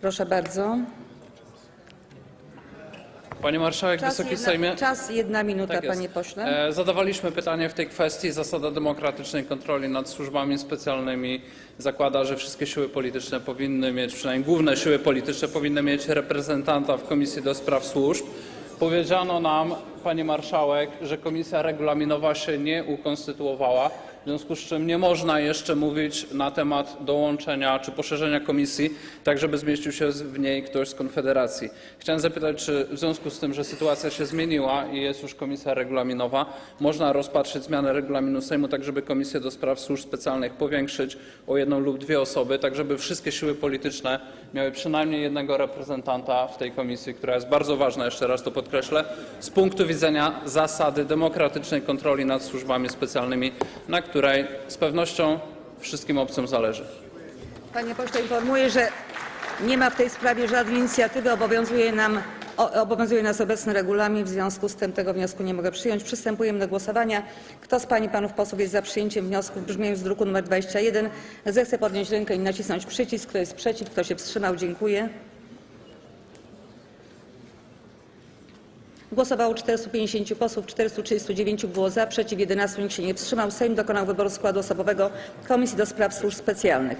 Proszę bardzo. Pani Marszałek, Czas Wysoki jedna, Sejmie. czas jedna minuta, Tak panie pośle. E, Zadawaliśmy pytanie w tej kwestii. Zasada demokratycznej kontroli nad służbami specjalnymi zakłada, że wszystkie siły polityczne powinny mieć, przynajmniej główne siły polityczne powinny mieć reprezentanta w Komisji do Spraw Służb. Powiedziano nam, pani marszałek, że komisja regulaminowa się nie ukonstytuowała, w związku z czym nie można jeszcze mówić na temat dołączenia czy poszerzenia komisji, tak żeby zmieścił się w niej ktoś z Konfederacji. Chciałem zapytać, czy w związku z tym, że sytuacja się zmieniła i jest już komisja regulaminowa, można rozpatrzyć zmianę regulaminu Sejmu, tak żeby Komisję do Spraw Służb Specjalnych powiększyć o jedną lub dwie osoby, tak żeby wszystkie siły polityczne miały przynajmniej jednego reprezentanta w tej komisji, która jest bardzo ważna, jeszcze raz to podkreślę, z punktu widzenia zasady demokratycznej kontroli nad służbami specjalnymi, na której z pewnością wszystkim obcym zależy. Panie pośle, informuję, że nie ma w tej sprawie żadnej inicjatywy. Obowiązuje, nam, obowiązuje nas obecny regulamin, w związku z tym tego wniosku nie mogę przyjąć. Przystępujemy do głosowania. Kto z Pań i Panów posłów jest za przyjęciem wniosku w brzmieniu z druku nr 21, zechce podnieść rękę i nacisnąć przycisk. Kto jest przeciw, kto się wstrzymał, dziękuję. Głosowało 450 posłów, 439 było za, przeciw 11, nikt się nie wstrzymał. Sejm dokonał wyboru składu osobowego Komisji do Spraw Służb Specjalnych.